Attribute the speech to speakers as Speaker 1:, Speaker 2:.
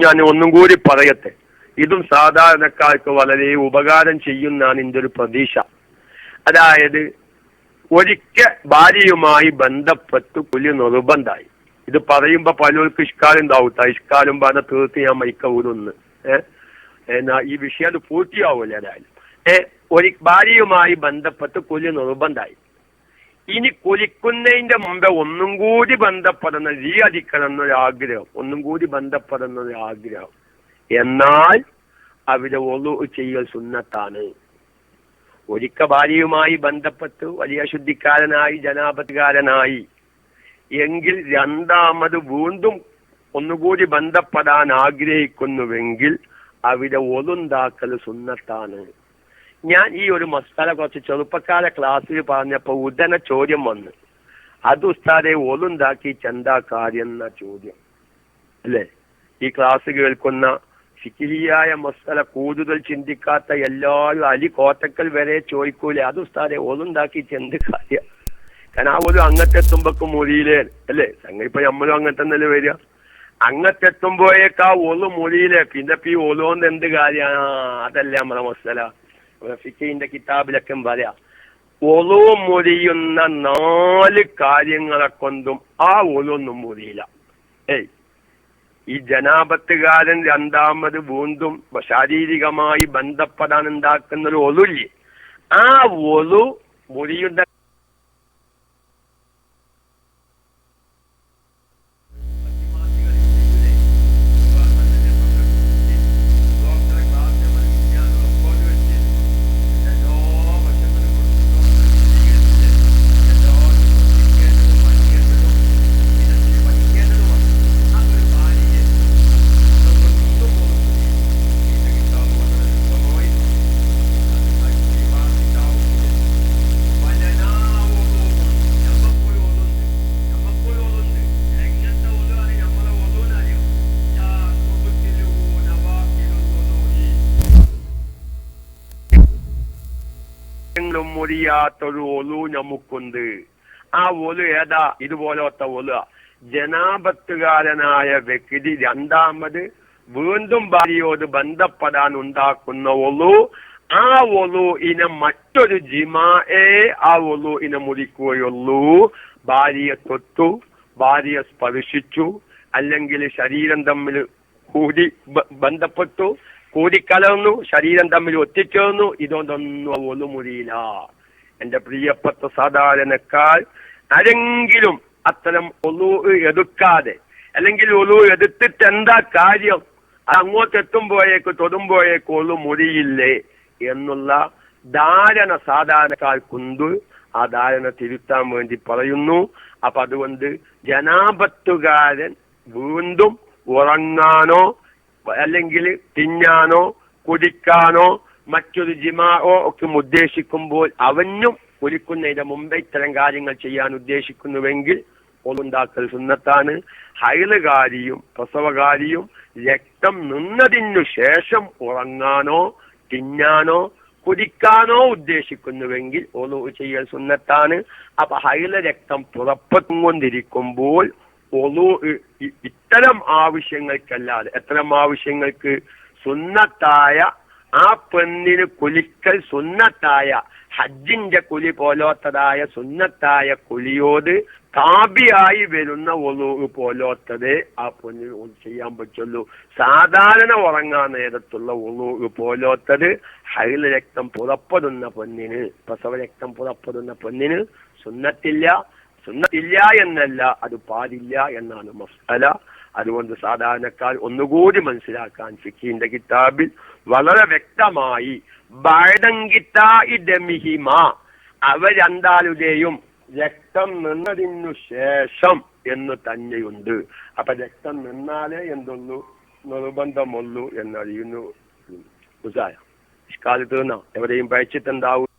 Speaker 1: ഞാൻ ഒന്നും കൂടി പറയട്ടെ. ഇതും സാധാരണക്കാർക്ക് വളരെ ഉപകാരം ചെയ്യുന്നതാണ് എന്റെ ഒരു പ്രതീക്ഷ. അതായത് ഒരിക്കൽ ഭാര്യയുമായി ബന്ധപ്പെട്ട് കുലി നിർബന്ധമായി. ഇത് പറയുമ്പോ പലർക്കും ഇഷ്കാലം ഉണ്ടാവട്ടെ ഇഷ്കാലം പറഞ്ഞ തീർത്ത് ഞാൻ മൈക്കൂരുന്ന് ഏഹ് എന്നാ ഈ വിഷയം അത് പൂർത്തിയാവൂല ഏതായാലും. ഏഹ് ഒരു ഭാര്യയുമായി ബന്ധപ്പെട്ട് കുലി നിർബന്ധമായി. ഇനി കുലിക്കുന്നതിന്റെ മുമ്പേ ഒന്നും കൂടി ബന്ധപ്പെടുന്ന എന്നൊരു ആഗ്രഹം ഒന്നും കൂടി ബന്ധപ്പെടുന്ന ഒരു ആഗ്രഹം. എന്നാൽ അവിടെ ഒളു ചെയ്യൽ സുന്നത്താണ്. ഒരിക്ക ഭാര്യയുമായി ബന്ധപ്പെട്ട് വലിയ ശുദ്ധിക്കാരനായി ജനാപതികാരനായി എങ്കിൽ രണ്ടാമത് വീണ്ടും ഒന്നുകൂടി ബന്ധപ്പെടാൻ ആഗ്രഹിക്കുന്നുവെങ്കിൽ അവിടെ ഒലുണ്ടാക്കൽ സുന്നത്താണ്. ഞാൻ ഈ ഒരു മസാല കുറച്ച് ചെറുപ്പക്കാല ക്ലാസ്സിൽ പറഞ്ഞപ്പോ ഉടനെ ചോദ്യം വന്നു. അത് ഉസ്താദെ ഒലുണ്ടാക്കി ചെന്താ കാര്യം എന്ന ചോദ്യം. അല്ലേ? ഈ ക്ലാസ് കേൾക്കുന്ന ഫിക്കിഹിയായ മസാല കൂടുതൽ ചിന്തിക്കാത്ത എല്ലാവരും അലി കോട്ടക്കൽ വരെ ചോദിക്കൂലേ? അത് ഉസ്താദെ ഒലുണ്ടാക്കി ചെന്ത് കാര്യം കാരണം ആ ഒരു അങ്ങത്തെത്തുമ്പൊക്കെ മുറിയിലേ അല്ലേ? സംഗതി ഇപ്പൊ നമ്മളും അങ്ങനത്തെ വരിക? അങ്ങത്തെത്തുമ്പോഴേക്കാ ഒളു മുറിയിലേ പിന്നെ ഈ ഒലുകൊണ്ട് എന്ത് കാര്യം? അതല്ലേ നമ്മളെ മസാല. ഫിക്കിന്റെ കിതാബിലൊക്കെ പറയാ ഒളു മുറിയുന്ന നാല് കാര്യങ്ങളെ കൊണ്ടും ആ ഒലൊന്നും മുറിയില്ല. ഏയ്. ഈ ജനാപത്തുകാരൻ രണ്ടാമത് വീണ്ടും ശാരീരികമായി ബന്ധപ്പെടാൻ ഉണ്ടാക്കുന്ന ഒരു ഒലുല്ലേ? ആ ഒലു മുറിയുന്ന ും മുറിയാത്തൊരു ഒലു നമുക്കുണ്ട് ആ ഒലു ഏതാ? ഇതുപോലത്തെ ഒലു ജനാപത്തുകാരനായ വ്യക്തി രണ്ടാമത് വീണ്ടും ഭാര്യയോട് ബന്ധപ്പെടാൻ ഉണ്ടാക്കുന്ന ഒലു ആ ഒലു ഇനെ മറ്റൊരു ജിമായെ ആ ഒലു ഇനെ മുറിക്കുകയുള്ളൂ. ഭാര്യയെ തൊട്ടു ഭാര്യയെ സ്പർശിച്ചു അല്ലെങ്കിൽ ശരീരം തമ്മിൽ കൂടി ബന്ധപ്പെട്ടു കൂടിക്കലർന്നു ശരീരം തമ്മിൽ ഒത്തിച്ചേർന്നു ഇതൊന്നും ഒന്നു മുറിയില്ല. എന്റെ പ്രിയപ്പെട്ട സാധാരണക്കാർ ആരെങ്കിലും അത്തരം ഒലു എടുക്കാതെ അല്ലെങ്കിൽ ഒലു എടുത്തിട്ട് എന്താ കാര്യം അങ്ങോട്ട് എത്തുമ്പോഴേക്ക് തൊടുമ്പോഴേക്ക് ഒലു മുറിയില്ലേ എന്നുള്ള ധാരണ സാധാരണക്കാർക്കുണ്ട്. ആ ധാരണ തിരുത്താൻ വേണ്ടി പറയുന്നു. അപ്പൊ അതുകൊണ്ട് ജനാപത്തുകാരൻ വീണ്ടും ഉറങ്ങാനോ അല്ലെങ്കിൽ തിന്നാനോ കുടിക്കാനോ മറ്റൊരു ജിമാവോ ഒക്കെ ഉദ്ദേശിക്കുമ്പോൾ അവനും കുലിക്കുന്നതിന് മുമ്പേ ഇത്തരം കാര്യങ്ങൾ ചെയ്യാൻ ഉദ്ദേശിക്കുന്നുവെങ്കിൽ ഒന്നുണ്ടാക്കൽ സുന്നത്താണ്. ഹൈലുകാരിയും പ്രസവകാരിയും രക്തം നിന്നതിനു ശേഷം ഉറങ്ങാനോ തിന്നാനോ കുടിക്കാനോ ഉദ്ദേശിക്കുന്നുവെങ്കിൽ ഒന്നു ചെയ്യൽ സുന്നത്താണ്. അപ്പൊ ഹൈല രക്തം പുറപ്പെട്ടുകൊണ്ടിരിക്കുമ്പോൾ ഒന്നു ഇത്തരം ആവശ്യങ്ങൾക്കല്ലാതെ എത്തരം ആവശ്യങ്ങൾക്ക് സുന്നത്തായ ആ പെണ്ണിന് കുലിക്കൽ സുന്നത്തായ ഹജ്ജിന്റെ കുലി പോലോത്തതായ സുന്നത്തായ കുലിയോട് കാബിയായി വരുന്ന ഒന്നു പോലോത്തത് ആ പെണ്ണിന് ഒന്ന് ചെയ്യാൻ പറ്റുള്ളൂ. സാധാരണ ഉറങ്ങാൻ നേരത്തുള്ള ഒന്നു പോലോത്തത് ഹൈല രക്തം പുറപ്പെടുന്ന പെണ്ണിന് പ്രസവ രക്തം പുറപ്പെടുന്ന പെണ്ണിന് സുന്നത്തില്ല. സുന്നത്തില്ല എന്നല്ല. അത് പാടില്ല എന്നാണ് മസ്അല. അതുകൊണ്ട് സാധാരണക്കാർ ഒന്നുകൂടി മനസ്സിലാക്കാൻ ഫിക്കിന്റെ കിതാബിൽ വളരെ വ്യക്തമായി ബഴങ്കിത്തായിമിഹിമ അവ രക്തം നിന്നതിനു ശേഷം എന്ന് തന്നെയുണ്ട്. അപ്പൊ രക്തം നിന്നാലേ എന്തുള്ളൂ? നിർബന്ധമുള്ളൂ എന്നറിയുന്നു. ഇഷ്കാലത്ത് നിന്നോ? എവിടെയും പഴിച്ചിട്ടുണ്ടാവും